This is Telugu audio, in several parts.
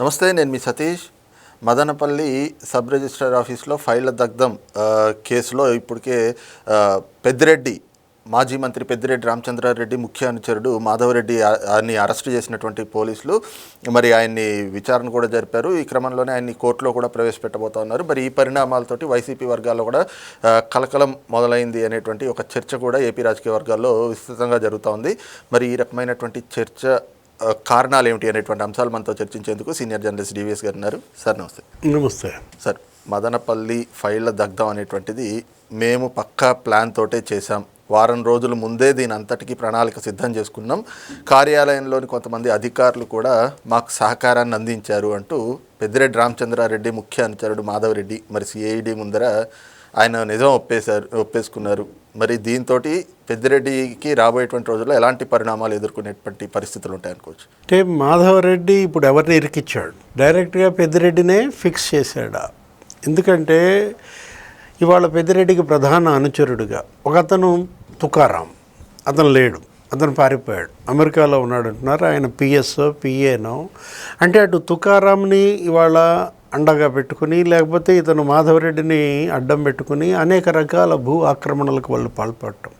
నమస్తే నేను మీ సతీష్. మదనపల్లి సబ్ రిజిస్టర్ ఆఫీస్లో ఫైళ్ళ దగ్ధం కేసులో ఇప్పటికే పెద్దిరెడ్డి మాజీ మంత్రి పెద్దిరెడ్డి రామచంద్రారెడ్డి ముఖ్య అనుచరుడు మాధవరెడ్డి ఆయన్ని అరెస్ట్ చేసినటువంటి పోలీసులు మరి ఆయన్ని విచారణ కూడా జరిపారు. ఈ క్రమంలోనే ఆయన్ని కోర్టులో కూడా ప్రవేశపెట్టబోతా ఉన్నారు. మరి ఈ పరిణామాలతోటి వైసీపీ వర్గాల్లో కూడా కలకలం మొదలైంది అనేటువంటి ఒక చర్చ కూడా ఏపీ రాజకీయ వర్గాల్లో విస్తృతంగా జరుగుతూ ఉంది. మరి ఈ రకమైనటువంటి చర్చ కారణాలు ఏమిటి అనేటువంటి అంశాలు మనతో చర్చించేందుకు సీనియర్ జర్నలిస్ట్ డివిఎస్ గారు ఉన్నారు. సార్ నమస్తే. నమస్తే. సార్ మదనపల్లి ఫైళ్ళ దగ్ధం అనేటువంటిది మేము పక్కా ప్లాన్ తోటే చేశాం. వారం రోజుల ముందే దీని అంతటికీ ప్రణాళిక సిద్ధం చేసుకున్నాం. కార్యాలయంలోని కొంతమంది అధికారులు కూడా మాకు సహకారాన్ని అందించారు అంటూ పెద్దిరెడ్డి రామచంద్రారెడ్డి ముఖ్య అనుచరుడు మాధవరెడ్డి మరి సిఐడి ముందర ఆయన నిజం ఒప్పేశారు ఒప్పేసుకున్నారు. మరి దీంతో పెద్దిరెడ్డికి రాబోయేటువంటి రోజుల్లో ఎలాంటి పరిణామాలు ఎదుర్కొనేటువంటి పరిస్థితులు ఉంటాయనుకోవచ్చు అంటే మాధవరెడ్డి ఇప్పుడు ఎవరిని ఇరికిచ్చాడు? డైరెక్ట్గా పెద్దిరెడ్డినే ఫిక్స్ చేశాడా? ఎందుకంటే ఇవాళ పెద్దిరెడ్డికి ప్రధాన అనుచరుడుగా ఒక అతను తుకారాం అతను లేడు అతను పారిపోయాడు. అమెరికాలో ఉన్నాడు అంటున్నారు ఆయన పిఎస్ పిఏనో అంటే అటు తుకారాంని ఇవాళ అండగా పెట్టుకుని లేకపోతే ఇతను మాధవరెడ్డిని అడ్డం పెట్టుకుని అనేక రకాల భూ ఆక్రమణలకు వాళ్ళు పాల్పడటం.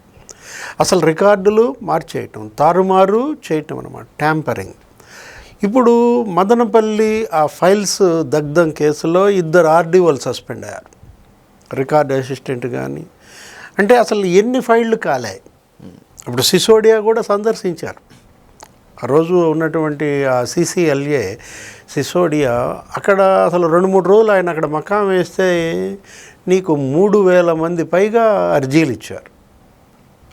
అసలు రికార్డులు మార్చేయటం తారుమారు చేయటం అనమాట ట్యాంపరింగ్. ఇప్పుడు మదనపల్లి ఆ ఫైల్స్ దగ్ధం కేసులో ఇద్దరు ఆర్డీఓలు సస్పెండ్ అయ్యారు. రికార్డు అసిస్టెంట్ కానీ అంటే అసలు ఎన్ని ఫైళ్ళు కాలే ఇప్పుడు సిసోడియా కూడా సందర్శించారు. ఆ రోజు ఉన్నటువంటి ఆ సిసిఎల్ఏ సిసోడియా అక్కడ అసలు రెండు మూడు రోజులు ఆయన అక్కడ మకాం వేస్తే నీకు మూడు వేల మంది పైగా అర్జీలు ఇచ్చారు.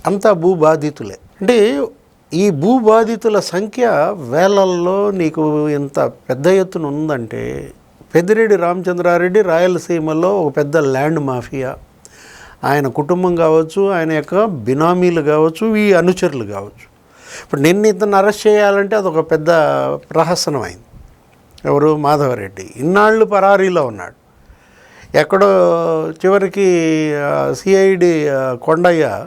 అంతా భూ బాధితులే. అంటే ఈ భూ బాధితుల సంఖ్య వేలల్లో నీకు ఇంత పెద్ద ఎత్తున ఉందంటే పెద్దిరెడ్డి రామచంద్రారెడ్డి రాయలసీమలో ఒక పెద్ద ల్యాండ్ మాఫియా. ఆయన కుటుంబం కావచ్చు ఆయన యొక్క బినామీలు కావచ్చు ఈ అనుచరులు కావచ్చు. ఇప్పుడు నిన్న ఇతను అరెస్ట్ చేయాలంటే అదొక పెద్ద ప్రహసనం అయింది ఎవరు? మాధవరెడ్డి. ఇన్నాళ్ళు పరారీలో ఉన్నాడు. ఎక్కడో చివరికి సిఐడి కొండయ్య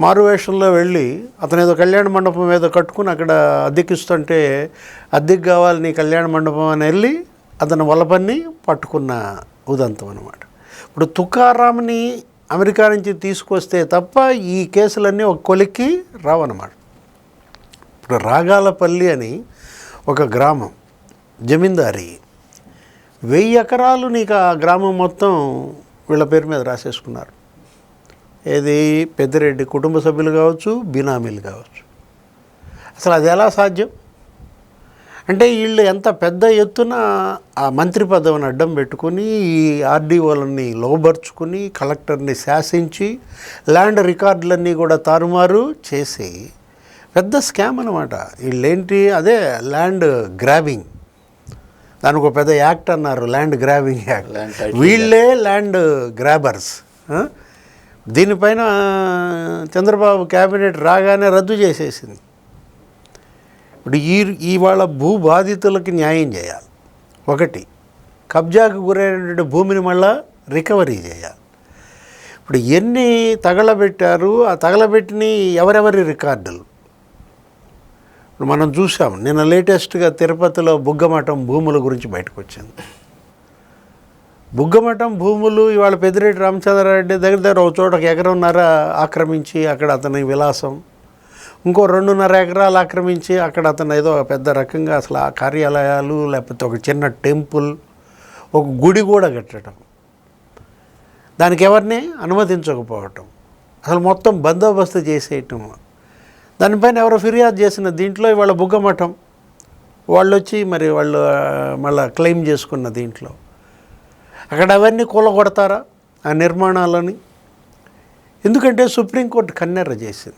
మారువేషంలో వెళ్ళి అతను ఏదో కళ్యాణ మండపం ఏదో కట్టుకుని అక్కడ అద్దెకిస్తుంటే అద్దెకి కావాలి నీ కళ్యాణ మండపం అని వెళ్ళి అతను వలపన్ని పట్టుకున్న ఉదంతం అనమాట ఇప్పుడు తుకారాంని అమెరికా నుంచి తీసుకొస్తే తప్ప ఈ కేసులన్నీ ఒక కొలిక్కి రావన్నమాట. ఇప్పుడు రాగాలపల్లి అని ఒక గ్రామం. జమీందారీ. వెయ్యి ఎకరాలు నీకు ఆ గ్రామం మొత్తం వీళ్ళ పేరు మీద రాసేసుకున్నారు. ఏది పెద్దిరెడ్డి కుటుంబ సభ్యులు కావచ్చు బినామీలు కావచ్చు. అసలు అది ఎలా సాధ్యం? అంటే వీళ్ళు ఎంత పెద్ద ఎత్తున ఆ మంత్రి పదవిని అడ్డం పెట్టుకుని ఈ ఆర్డీఓలని లోబర్చుకుని కలెక్టర్ని శాసించి ల్యాండ్ రికార్డులన్నీ కూడా తారుమారు చేసి పెద్ద స్కామ్ అనమాట వీళ్ళేంటి? అదే ల్యాండ్ గ్రాబింగ్. దానికి ఒక పెద్ద యాక్ట్ అన్నారు ల్యాండ్ గ్రాబింగ్ యాక్ట్ వీళ్ళే ల్యాండ్ గ్రాబర్స్? దీనిపైన చంద్రబాబు క్యాబినెట్ రాగానే రద్దు చేసేసింది. ఇప్పుడు ఈ ఇవాళ భూ బాధితులకి న్యాయం చేయాలి. ఒకటి కబ్జాకు గురైనటువంటి భూమిని మళ్ళా రికవరీ చేయాలి. ఇప్పుడు ఎన్ని తగలబెట్టారు ఆ తగలబెట్టిన ఎవరెవరి రికార్డులు? ఇప్పుడు మనం చూసాం నిన్న లేటెస్ట్గా తిరుపతిలో బుగ్గమఠం భూముల గురించి బయటకు వచ్చింది బుగ్గమఠం భూములు ఇవాళ పెద్దిరెడ్డి రామచంద్రారెడ్డి దగ్గర దగ్గర ఒక చోట ఒక ఎకరంన్నర ఆక్రమించి అక్కడ అతని విలాసం ఇంకో రెండున్నర ఎకరాలు ఆక్రమించి అక్కడ అతను ఏదో పెద్ద రకంగా అసలు ఆ కార్యాలయాలు లేకపోతే ఒక చిన్న టెంపుల్ ఒక గుడి కూడా కట్టడం. దానికి ఎవరిని అనుమతించకపోవటం. అసలు మొత్తం బందోబస్తు చేసేయటం. దానిపైన ఎవరో ఫిర్యాదు చేసిన దీంట్లో ఇవాళ బుగ్గమఠం. వాళ్ళు వచ్చి మరి వాళ్ళు మళ్ళీ క్లెయిమ్ చేసుకున్న దీంట్లో. అక్కడ అవన్నీ కూలగొడతారా ఆ నిర్మాణాలని? ఎందుకంటే సుప్రీంకోర్టు కన్నెర్ర చేసింది.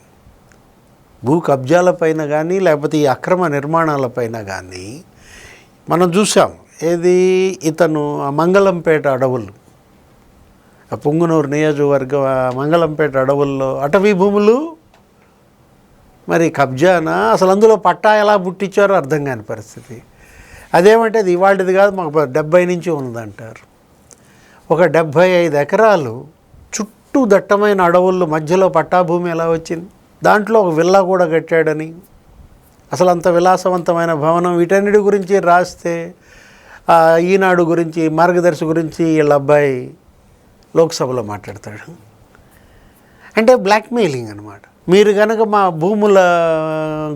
భూ కబ్జాలపైన కానీ లేకపోతే ఈ అక్రమ నిర్మాణాలపైన కానీ మనం చూసాం. ఏది? ఇతను ఆ మంగళంపేట అడవులు. ఆ పొంగునూరు నియోజకవర్గం ఆ మంగళంపేట అడవుల్లో అటవీ భూములు మరి కబ్జానా? అసలు అందులో పట్టా ఎలా పుట్టించారో అర్థం కాని పరిస్థితి. అదేమంటే అది ఇవాళది కాదు మాకు డెబ్బై నుంచి ఉందంటారు ఒక డెబ్భై ఐదు ఎకరాలు చుట్టూ దట్టమైన అడవుల్లో మధ్యలో పట్టాభూమి ఎలా వచ్చింది? దాంట్లో ఒక విల్లా కూడా కట్టాడని. అసలు అంత విలాసవంతమైన భవనం వీటన్నిటి గురించి రాస్తే ఈనాడు గురించి మార్గదర్శి గురించి వీళ్ళ అబ్బాయి లోక్సభలో మాట్లాడతాడు. అంటే బ్లాక్మెయిలింగ్ అనమాట మీరు కనుక మా భూముల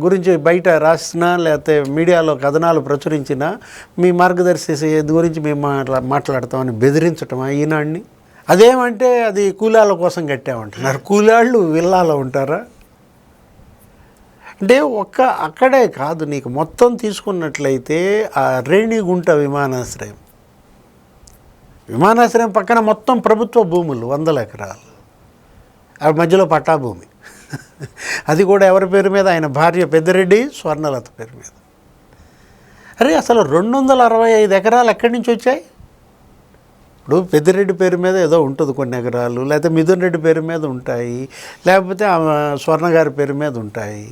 గురించి బయట రాసినా లేకపోతే మీడియాలో కథనాలు ప్రచురించినా మీ మార్గదర్శి గురించి మేము మాట్లా మాట్లాడతామని బెదిరించటమా ఈనాడిని? అదేమంటే అది కూలాల కోసం కట్టామంటున్నారు. కూలాళ్ళు విల్లాలో ఉంటారా? అంటే ఒక్క అక్కడే కాదు నీకు మొత్తం తీసుకున్నట్లయితే ఆ రేణిగుంట విమానాశ్రయం. విమానాశ్రయం పక్కన మొత్తం ప్రభుత్వ భూములు వందల ఎకరాలు. ఆ మధ్యలో పట్టాభూమి అది కూడా ఎవరి పేరు మీద? ఆయన భార్య పెద్దిరెడ్డి స్వర్ణలత పేరు మీద. అరే అసలు రెండు వందల అరవై ఐదు ఎకరాలు ఎక్కడి నుంచి వచ్చాయి? ఇప్పుడు పెద్దిరెడ్డి పేరు మీద ఏదో ఉంటుంది కొన్ని ఎకరాలు లేకపోతే మిథున్ రెడ్డి పేరు మీద ఉంటాయి లేకపోతే ఆమె స్వర్ణ గారి పేరు మీద ఉంటాయి.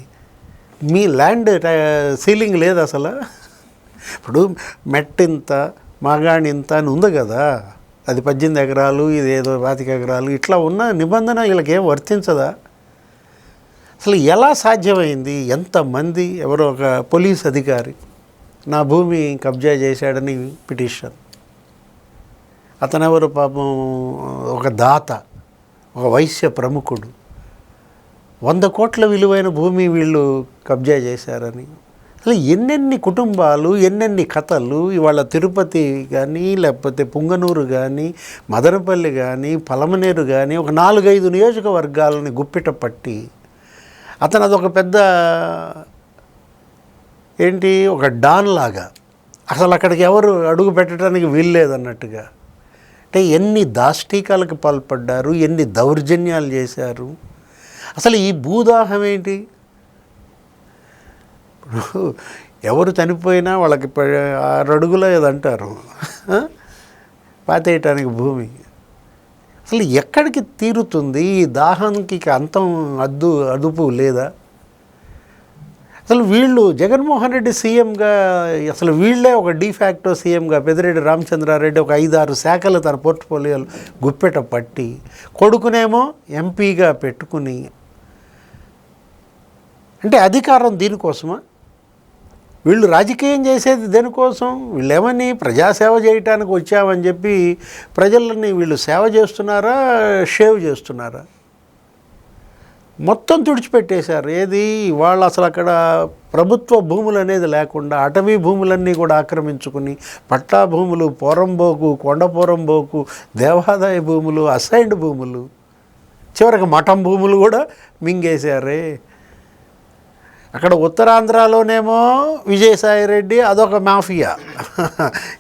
మీ ల్యాండ్ సీలింగ్ లేదు అసలు. ఇప్పుడు మెట్టింత మాగాణి ఇంత అని ఉంది కదా. అది పద్దెనిమిది ఎకరాలు ఇది ఏదో పాతిక ఎకరాలు ఇట్లా ఉన్న నిబంధన వీళ్ళకి ఏం వర్తించదా? అసలు ఎలా సాధ్యమైంది? ఎంతమంది? ఎవరో ఒక పోలీస్ అధికారి నా భూమి కబ్జా చేశాడని పిటిషన్. అతనెవరు పాపం? ఒక దాత ఒక వైశ్య ప్రముఖుడు. వంద కోట్ల విలువైన భూమి వీళ్ళు కబ్జా చేశారని. అసలు ఎన్నెన్ని కుటుంబాలు ఎన్నెన్ని కథలు ఇవాళ తిరుపతి కానీ లేకపోతే పుంగనూరు కానీ మదనపల్లి కానీ పలమనేరు కానీ ఒక నాలుగైదు నియోజకవర్గాలని గుప్పిట పట్టి అతను అదొక పెద్ద ఏంటి ఒక డాన్ లాగా. అసలు అక్కడికి ఎవరు అడుగు పెట్టడానికి వీల్లేదన్నట్టుగా. అంటే ఎన్ని దాష్టీకాలకు పాల్పడ్డారు ఎన్ని దౌర్జన్యాలు చేశారు. అసలు ఈ భూదాహం ఏంటి? ఎవరు చనిపోయినా వాళ్ళకి ఆరడుగులో ఆరు అడుగులో ఏదంటారు పాతేయటానికి భూమి. అసలు ఎక్కడికి తీరుతుంది? ఈ దాహానికి అంతం అద్దు అదుపు లేదా? అసలు వీళ్ళు జగన్మోహన్ రెడ్డి సీఎంగా అసలు వీళ్ళే ఒక డిఫాక్టో సీఎంగా పెద్దిరెడ్డి రామచంద్రారెడ్డి ఒక ఐదారు శాఖలు తన పోర్ట్ఫోలియోలు గుప్పెట పట్టి కొడుకునేమో ఎంపీగా పెట్టుకుని అంటే అధికారం దీనికోసమా? వీళ్ళు రాజకీయం చేసేది దేనికోసం? వీళ్ళు ఏమని ప్రజాసేవ చేయటానికి వచ్చామని చెప్పి ప్రజలని వీళ్ళు సేవ చేస్తున్నారా షేవ్ చేస్తున్నారా? మొత్తం తుడిచిపెట్టేశారు. ఏది? వాళ్ళు అసలు అక్కడ ప్రభుత్వ భూములు అనేది లేకుండా అటవీ భూములన్నీ కూడా ఆక్రమించుకుని పట్టా భూములు పోరంబోకు కొండపోరంబోకు దేవాదాయ భూములు అసైన్డ్ భూములు చివరికి మఠం భూములు కూడా మింగేశారే. అక్కడ ఉత్తరాంధ్రలోనేమో విజయసాయి రెడ్డి అదొక మాఫియా.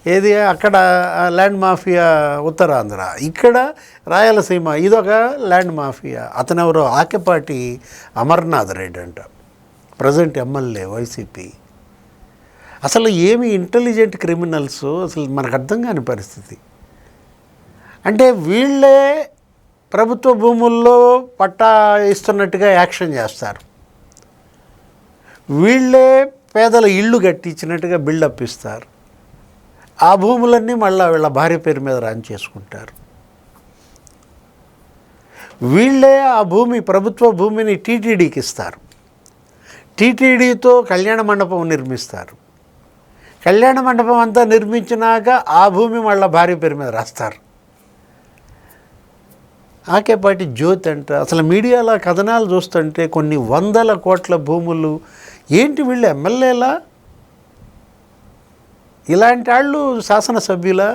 ఏది? అక్కడ ల్యాండ్ మాఫియా ఉత్తరాంధ్ర. ఇక్కడ రాయలసీమ ఇదొక ల్యాండ్ మాఫియా. అతనెవరో? ఆకెపాటి అమర్నాథ్ రెడ్డి అంట. Present MLA YCP. అసలు ఏమి ఇంటెలిజెంట్ క్రిమినల్స్ అసలు మనకు అర్థం కాని పరిస్థితి. అంటే వీళ్ళే ప్రభుత్వ భూముల్లో పట్టా ఇస్తున్నట్టుగా యాక్షన్ చేస్తారు. వీళ్ళే పేదల ఇళ్ళు కట్టించినట్టుగా బిల్డప్ ఇస్తారు. ఆ భూములన్నీ మళ్ళీ వీళ్ళ భార్య పేరు మీద రాన్ చేసుకుంటారు. వీళ్ళే ఆ భూమి ప్రభుత్వ భూమిని టీటీడీకి ఇస్తారు. టీటీడీతో కళ్యాణ మండపం నిర్మిస్తారు. కళ్యాణ మండపం అంతా నిర్మించినాక ఆ భూమి మళ్ళీ భార్య పేరు మీద రాస్తారు. ఆకేపాటి జ్యోతి అంట. అసలు మీడియాలో కథనాలు చూస్తుంటే కొన్ని వందల కోట్ల భూములు ఏంటి వీళ్ళు ఎమ్మెల్యేలా? ఇలాంటి వాళ్ళు శాసనసభ్యులా?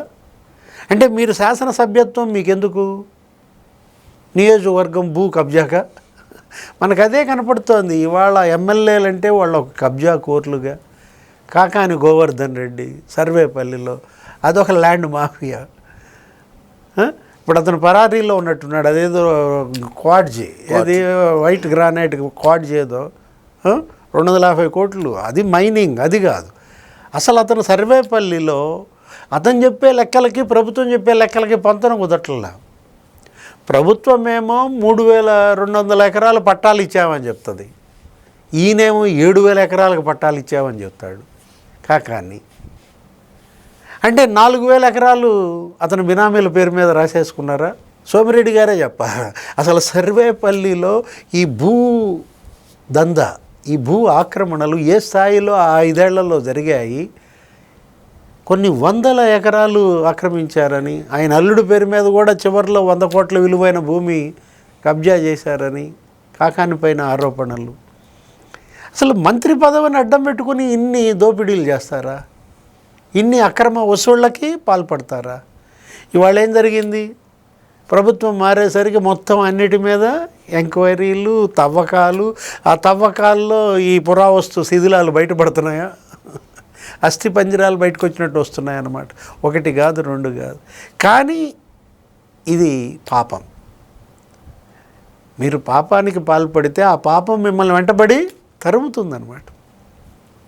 అంటే మీరు శాసనసభ్యత్వం మీకెందుకు? నియోజకవర్గం భూ కబ్జాగా మనకు అదే కనపడుతోంది ఇవాళ ఎమ్మెల్యేలు అంటే వాళ్ళు ఒక కబ్జా కోర్లుగా కాకాని గోవర్ధన్ రెడ్డి సర్వేపల్లిలో అదొక ల్యాండ్ మాఫియా? ఇప్పుడు అతను పరారీలో ఉన్నట్టున్నాడు అదేదో క్వాడ్జీ ఏది వైట్ గ్రానైట్ క్వాడ్జీ ఏదో? రెండు వందల యాభై కోట్లు. అది మైనింగ్ అది కాదు. అసలు అతను సర్వేపల్లిలో అతను చెప్పే లెక్కలకి ప్రభుత్వం చెప్పే లెక్కలకి పొంతన కుదరట్లా. ప్రభుత్వమేమో మూడు వేల రెండు వందల ఎకరాలు పట్టాలు ఇచ్చామని చెప్తుంది. ఈయనేమో ఏడు వేల ఎకరాలకు పట్టాలు ఇచ్చామని చెప్తాడు. కాకాని అంటే నాలుగు వేల ఎకరాలు అతను బినామీల పేరు మీద రాసేసుకున్నారా? సోమిరెడ్డి గారే చెప్పారు అసలు సర్వేపల్లిలో ఈ భూ దందా ఈ భూ ఆక్రమణలు ఏ స్థాయిలో ఆ ఐదేళ్ళలో జరిగాయి? కొన్ని వందల ఎకరాలు ఆక్రమించారని ఆయన అల్లుడి పేరు మీద కూడా చివరిలో వంద కోట్ల విలువైన భూమి కబ్జా చేశారని కాకాని పైన ఆరోపణలు. అసలు మంత్రి పదవిని అడ్డం పెట్టుకుని ఇన్ని దోపిడీలు చేస్తారా? ఇన్ని అక్రమ వసూళ్ళకి పాల్పడతారా? ఇవాళ ఏం జరిగింది? ప్రభుత్వం మారేసరికి మొత్తం అన్నిటి మీద ఎంక్వైరీలు తవ్వకాలు. ఆ తవ్వకాల్లో ఈ పురావస్తు శిథిలాలు బయటపడుతున్నాయా? అస్థి పంజరాలు బయటకు వచ్చినట్టు వస్తున్నాయి అన్నమాట ఒకటి కాదు రెండు కాదు. కానీ ఇది పాపం. మీరు పాపానికి పాల్పడితే ఆ పాపం మిమ్మల్ని వెంటబడి తరుముతుందన్నమాట.